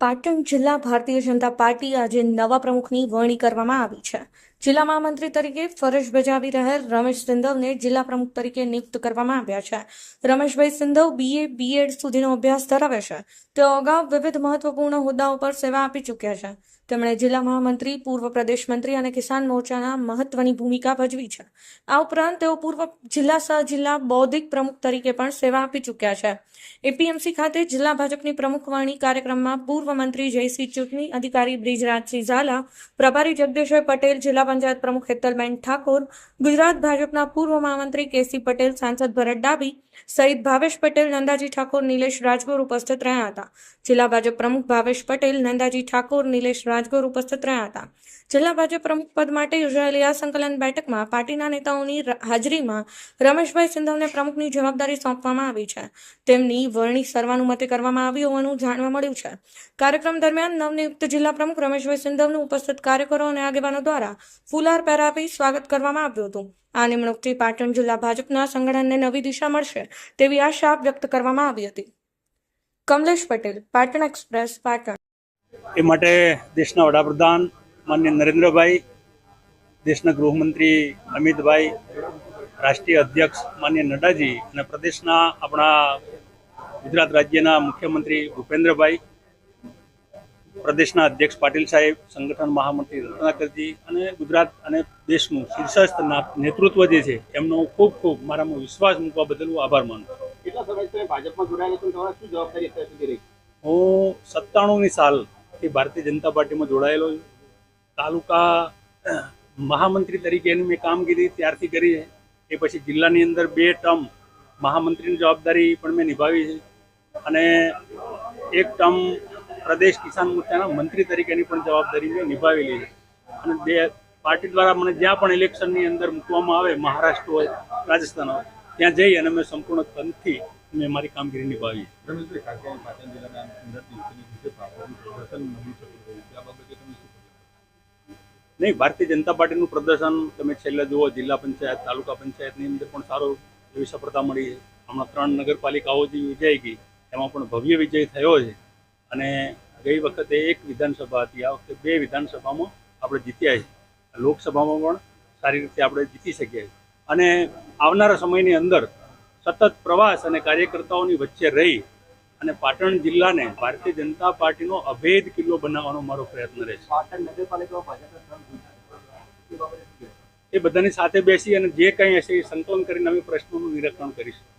પાટણ જિલ્લા ભારતીય જનતા પાર્ટી આજે નવા પ્રમુખની વરણી કરવામાં આવી છે. જિલ્લા મહામંત્રી તરીકે ફરજ બજાવી રહેલ રમેશ સિંધવને જિલ્લા પ્રમુખ તરીકે નિયુક્ત કરવામાં આવ્યા છે. રમેશભાઈ સિંધવ બીએ બીએડ સુધીનો અભ્યાસ ધરાવે છે. તેઓ અગાઉ વિવિધ મહત્વપૂર્ણ હોદ્દાઓ પર સેવા આપી ચૂક્યા છે. તેમણે જિલ્લા મહામંત્રી, પૂર્વ પ્રદેશ મંત્રી અને કિસાન મોરચાના મહત્વની ભૂમિકા ભજવી છે. આ ઉપરાંત તેઓ પૂર્વ જિલ્લા સહ જિલ્લા બૌદ્ધિક પ્રમુખ તરીકે પણ સેવા આપી ચૂક્યા છે. એપીએમસી ખાતે જિલ્લા ભાજપની પ્રમુખવાણી કાર્યક્રમમાં પૂર્વ મંત્રી જયસિંહ ચૂંટણી અધિકારી બ્રિજરાજસિંહ ઝાલા, પ્રભારી જગદીશભાઈ પટેલ, જિલ્લા પંચાયત પ્રમુખ હેતલબેન ઠાકોર ગુજરાત ભાજપના પૂર્વ મહામંત્રી કેસી પટેલ સાંસદ ભરત ડાબી સહિત ભાવેશ પટેલ, નંદાજી ઠાકોર, નિલેશ રાજગોર ઉપસ્થિત રહ્યા હતા. જિલ્લા ભાજપ પ્રમુખ ભાવેશ પટેલ, નંદાજી ઠાકોર, નિલેશ રાજગોર ઉપસ્થિત રહ્યા હતા. જિલ્લા ભાજપ પ્રમુખ પદ માટે યોજાયેલી આ સંકલન બેઠકમાં પાર્ટીના નેતાઓની હાજરીમાં રમેશભાઈ સિંધવને પ્રમુખની જવાબદારી સોંપવામાં આવી છે. તેમની વરણી સર્વાનુમતે કરવામાં આવી હોવાનું જાણવા મળ્યું છે. કાર્યક્રમ દરમિયાન નવનિયુક્ત જિલ્લા પ્રમુખ રમેશભાઈ સિંધવનું ઉપસ્થિત કાર્યકરો અને આગેવાનો દ્વારા ફુલાર પહેરાવી સ્વાગત કરવામાં આવ્યું હતું. આ નિમણૂકથી પાટણ જિલ્લા ભાજપના સંગઠનને નવી દિશા મળશે તેવી આશા વ્યક્ત કરવામાં આવી હતી. કમલેશ પટેલ, પાટણ એક્સપ્રેસ, પાટણ. એ માટે દેશના વડાપ્રધાન માન્ય નરેન્દ્રભાઈ, દેશના ગૃહમંત્રી અમિતભાઈ, રાષ્ટ્રીય અધ્યક્ષ માન્ય નડ્ડાજી અને પ્રદેશના આપણા ગુજરાત રાજ્યના મુખ્યમંત્રી ભૂપેન્દ્રભાઈ પ્રદેશના અધ્યક્ષ પાટીલ સાહેબ સંગઠન મહામંત્રી રત્નાકરજી અને ગુજરાત અને દેશનું શીર્ષસ્થ નેતૃત્વ જે છે એમનો ખૂબ ખૂબ મારામાં વિશ્વાસ મૂકવા બદલ હું આભાર માનું છું. હું સત્તાણુંની સાલથી ભારતીય જનતા પાર્ટીમાં જોડાયેલો છું. તાલુકા મહામંત્રી તરીકેની મેં કામગીરી ત્યારથી કરી છે. એ પછી જિલ્લાની અંદર બે ટર્મ મહામંત્રીની જવાબદારી પણ મેં નિભાવી છે. અને એક ટર્મ પ્રદેશ કિસાન મોરચાના મંત્રી તરીકેની પણ જવાબદારી મેં નિભાવેલી છે. અને પાર્ટી દ્વારા મને જ્યાં પણ ઇલેક્શનની અંદર મૂકવામાં આવે મહારાષ્ટ્ર હોય રાજસ્થાન હોય ત્યાં જઈ અને મેં સંપૂર્ણ તનથી મેં મારી કામગીરી નિભાવી નહીં ભારતીય જનતા પાર્ટીનું પ્રદર્શન તમે છેલ્લે જુઓ જિલ્લા પંચાયત તાલુકા પંચાયતની અંદર પણ સારો એવી સફળતા મળી છે. હમણાં ત્રણ નગરપાલિકાઓ જે યોજાઈ ગઈ એમાં પણ ભવ્ય વિજય થયો છે. અને ગઈ વખતે એક વિધાનસભા હતી. આ વખતે બે વિધાનસભામાં આપણે જીત્યા છીએ. લોકસભામાં પણ સારી રીતે આપણે જીતી શકીએ છીએ. અને આવનારા સમયની અંદર સતત પ્રવાસ અને કાર્યકર્તાઓની વચ્ચે રહી અને પાટણ જિલ્લાને ભારતીય જનતા પાર્ટીનો અભેદ કિલ્લો બનાવવાનો મારો પ્રયત્ન રહેશે પાટણ નગરપાલિકામાં એ બધાની સાથે બેસી અને જે કંઈ હશે એ સંકલન કરીને અમે પ્રશ્નોનું નિરાકરણ કરીશું.